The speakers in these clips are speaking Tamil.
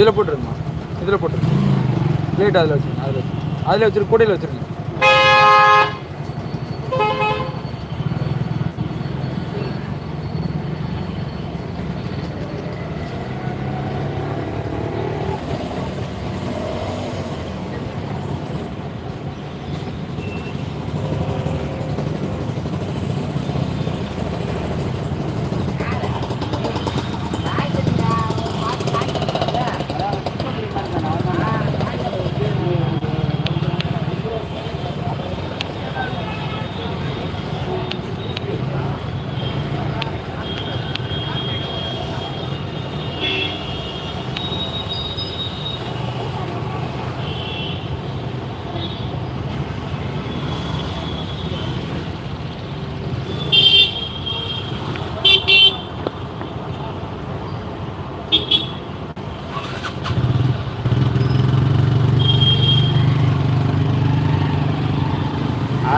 இதில் போட்டுருங்கம்மா இதில் போட்டுருங்க. பிளேட் அதில் வச்சுருங்க அதில் வச்சு அதில் வச்சுரு கூடையில் வச்சுருங்க.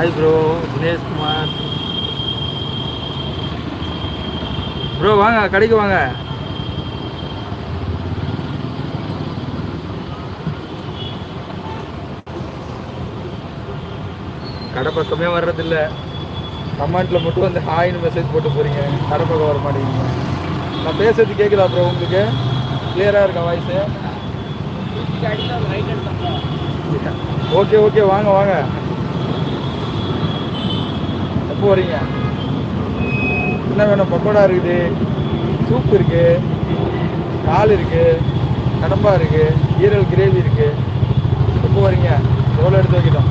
Hi bro Dinesh Kumar bro வாங்க கடைக்கு வாங்க. கடை பக்கமே வர்றதில்ல. கமெண்ட்டில் மட்டும் வந்து ஹாய்னு மெசேஜ் போட்டு போகிறீங்க கடை பக்கம் வர மாட்டேங்கிறீங்க நான் பேசுறது கேட்குதா ப்ரோ உங்களுக்கு? கிளியராக இருக்கா வாய்ஸு ஓகே ஓகே வாங்க வாங்க. போகிறீங்க என்ன வேணும்? பக்கோடா இருக்குது. சூப் இருக்கு. கால் இருக்கு. கடம்பா இருக்கு. ஈரல் கிரேவி இருக்கு. எப்போ வரீங்க? எவ்வளோ எடுத்து வைக்கணும்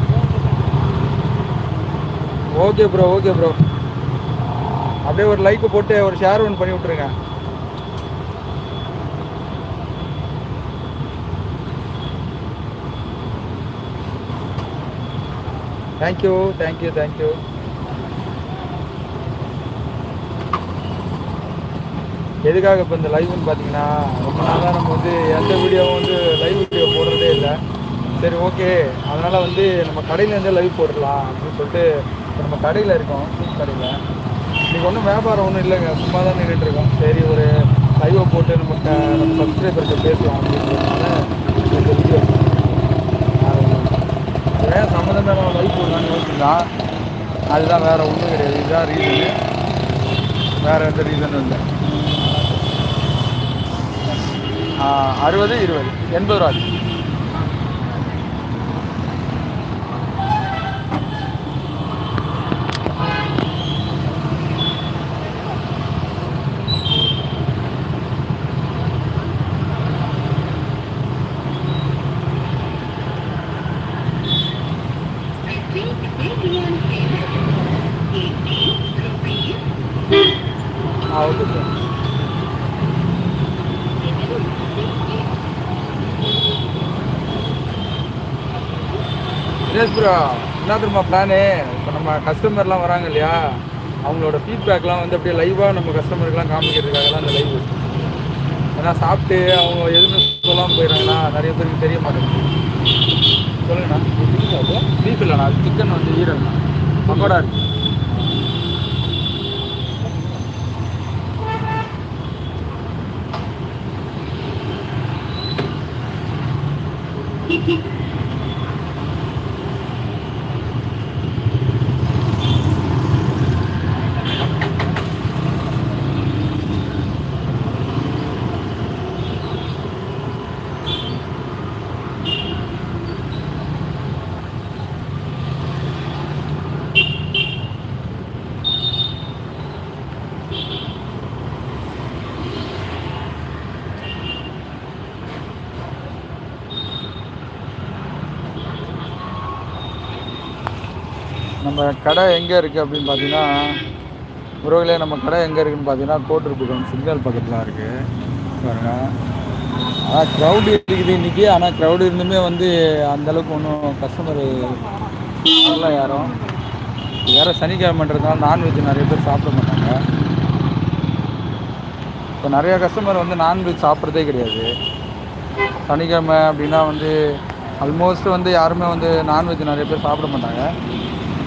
ஓகே ப்ரோ ஓகே ப்ரோ அப்படியே ஒரு லைக் போட்டு ஒரு ஷேர் ஒன்று பண்ணி விட்ருங்க தேங்க்யூ தேங்க்யூ தேங்க்யூ எதுக்காக இப்போ இந்த லைவ்னு பார்த்தீங்கன்னா ரொம்ப நாளாக நம்ம வந்து எந்த வீடியோவும் வந்து லைவ் வீடியோ போடுறதே இல்லை. சரி ஓகே அதனால் வந்து நம்ம கடையிலேருந்தே லைவ் போடலாம் அப்படின்னு சொல்லிட்டு இப்போ நம்ம கடையில் இருக்கோம் சூப் கடையில். இன்றைக்கி ஒன்றும் வியாபாரம் ஒன்றும் இல்லைங்க சும்மா தான் நின்றுட்டு இருக்கோம். சரி ஒரு லைவை போட்டு நம்ம க நம்ம சப்ஸ்கிரைபர்கிட்ட பேசலாம் அப்படின்றதுனால இந்த வீடியோ ஏன் சம்மந்தமே நம்ம லைவ் போடலான்னு யோசிச்சுதான் அதுதான் வேறு ஒன்றும் கிடையாது. இதுதான் ரீசனு வேறு எந்த ரீசனும் இல்லை. அறுபது இருபது எண்பது ரூபா ஆச்சு. ஆ ஓகே சார் தினேஷ் ப்ரோ என்ன திரும்ப பிளானு இப்போ நம்ம கஸ்டமர்லாம் வராங்க இல்லையா? அவங்களோட ஃபீட்பேக்லாம் வந்து அப்படியே லைவாக நம்ம கஸ்டமருக்குலாம் காமிக்கிறதுக்காகலாம் அந்த லைவ் ஏன்னா சாப்பிட்டு அவங்க எதுவுமே சொல்லாமல் போயிடுறாங்கன்னா நிறைய பேருக்கு தெரிய மாட்டேங்குது. சொல்லுங்கண்ணா. பீஃப் இல்லைண்ணா சிக்கன் வந்து ஈரல்ண்ணா. பக்கோடா இருக்கு. நம்ம கடை எங்கே இருக்குது அப்படின்னு பார்த்தீங்கன்னா உறவுகளே நம்ம கடை எங்கே இருக்குன்னு பார்த்தீங்கன்னா கோட்டூர்புரம் சிக்னல் பக்கத்தில் இருக்குது பாருங்கள் ஆனால் க்ரௌடு இருக்குது இன்றைக்கி ஆனால் க்ரௌடு இருந்துமே வந்து அந்த அளவுக்கு ஒன்றும் கஸ்டமர் வரல யாரும். வேறு சனிக்கிழமைன்றதுனால நான்வெஜ் நிறைய பேர் சாப்பிட மாட்டாங்க. இப்போ நிறைய கஸ்டமர் வந்து நான்வெஜ் சாப்பிட்றதே கிடையாது. சனிக்கிழமை அப்படின்னா வந்து ஆல்மோஸ்ட் வந்து யாருமே வந்து நான்வெஜ் நிறைய பேர் சாப்பிட மாட்டாங்க.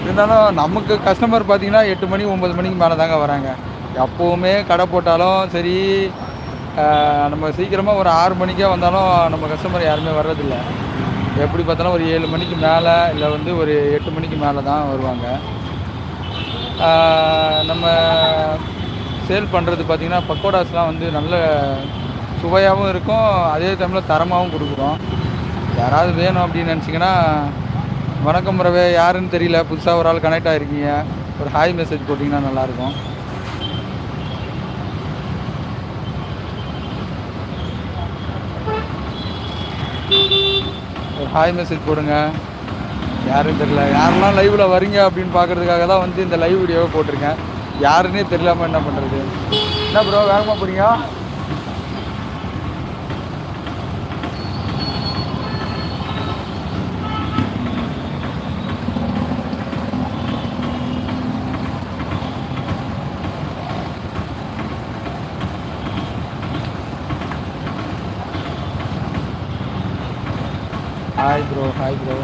இருந்தாலும் நமக்கு கஸ்டமர் பார்த்தீங்கன்னா எட்டு மணி ஒம்பது மணிக்கு மேலே தாங்க வராங்க. எப்போவுமே கடை போட்டாலும் சரி நம்ம சீக்கிரமாக ஒரு ஆறு மணிக்கே வந்தாலும் நம்ம கஸ்டமர் யாருமே வர்றதில்லை. எப்படி பார்த்தாலும் ஒரு ஏழு மணிக்கு மேலே இல்லை வந்து ஒரு எட்டு மணிக்கு மேலே தான் வருவாங்க. நம்ம சேல் பண்ணுறது பார்த்திங்கன்னா பக்கோடாஸ்லாம் வந்து நல்ல சுவையாகவும் இருக்கும் அதே டைமில் தரமாகவும் கொடுக்குறோம். யாராவது வேணும் அப்படின்னு நினச்சிங்கன்னா வணக்கம் ரவே யாருன்னு தெரியல. புதுசாக ஒரு ஆள் கனெக்ட் ஆகிருக்கீங்க ஒரு ஹாய் மெசேஜ் போட்டிங்கன்னா நல்லாயிருக்கும். ஒரு ஹாய் மெசேஜ் போடுங்க. யாருன்னு தெரியல. யாரெல்லாம் லைவில் வரீங்க அப்படின்னு பார்க்கறதுக்காக தான் வந்து இந்த லைவ் வீடியோவை போட்டிருக்கேன். யாருன்னே தெரியாமல் என்ன பண்ணுறது என்ன ப்ரோ வேகமாக போகிறீங்க ஹாய் ப்ரோ ஹாய் ப்ரோ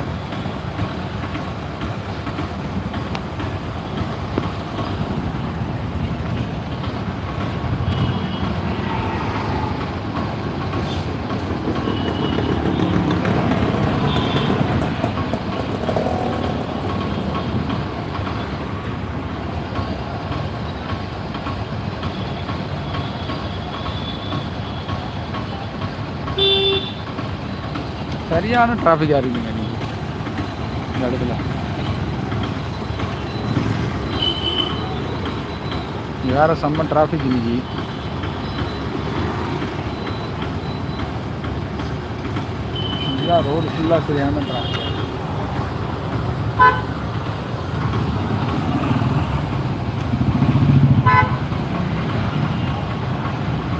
சரியான டிராஃபிக்காக இருக்குங்க நீங்கள் இந்த இடத்துல. வேறு செம்ம டிராஃபிக் இன்னைக்கு. ஃபுல்லாக ரோடு ஃபுல்லாக சரியான டிராஃபிக்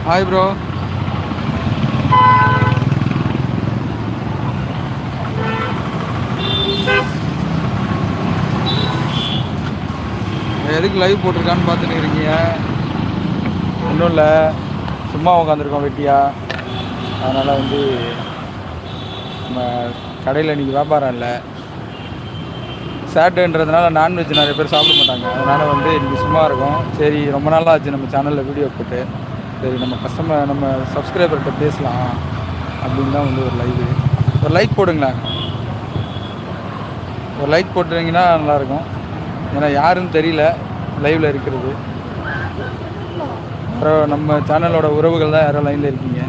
ஹாய் ப்ரோ எதுக்கு லைவ் போட்டிருக்கான்னு பார்த்துட்டு இருக்கீங்க ஒன்றும் இல்லை. சும்மா உட்காந்துருக்கோம் வெட்டியாக அதனால் வந்து நம்ம கடையில் இன்றைக்கி வியாபாரம் இல்லை. சாட்டர்டேன்றதுனால நான்வெஜ் நிறைய பேர் சாப்பிட மாட்டாங்க. அதனால் வந்து இன்றைக்கி சும்மா இருக்கும். சரி ரொம்ப நாளாக ஆச்சு நம்ம சேனலில் வீடியோ போட்டு. சரி நம்ம கஸ்டமர் நம்ம சப்ஸ்கிரைபர்கிட்ட பேசலாம் அப்படின்னு தான் வந்து ஒரு லைவு ஒரு லைக் போடுங்களேன் ஒரு லைக் போட்டுருங்கன்னா நல்லாயிருக்கும் ஏன்னா யாருன்னு தெரியல. லைவில் இருக்கிறது. அப்புறம் நம்ம சேனலோட உறவுகள் தான் யாரோ லைனில் இருக்கீங்க.